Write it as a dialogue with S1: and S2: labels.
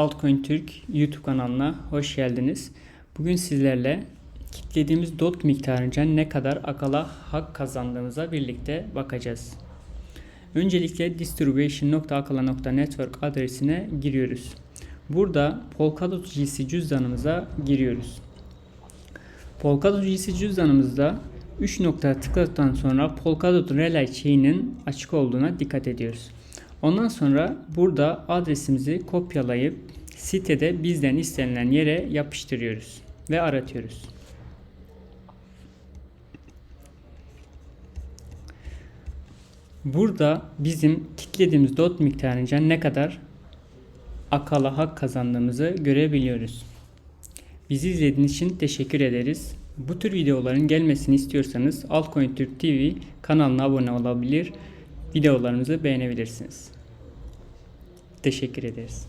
S1: Altcoin Türk YouTube kanalına hoş geldiniz. Bugün sizlerle kitlediğimiz dot miktarınca ne kadar akala hak kazandığımıza birlikte bakacağız. Öncelikle distribution.akala.network adresine giriyoruz. Burada Polkadot GC cüzdanımıza giriyoruz. Polkadot GC cüzdanımızda 3 nokta tıkladıktan sonra Polkadot Relay chain'in açık olduğuna dikkat ediyoruz. Ondan sonra burada adresimizi kopyalayıp sitede bizden istenilen yere yapıştırıyoruz ve aratıyoruz. Burada bizim kitlediğimiz dot miktarınca ne kadar akala hak kazandığımızı görebiliyoruz. Bizi izlediğiniz için teşekkür ederiz. Bu tür videoların gelmesini istiyorsanız Altcoin Türk TV kanalına abone olabilir, videolarımızı beğenebilirsiniz. Teşekkür ederiz.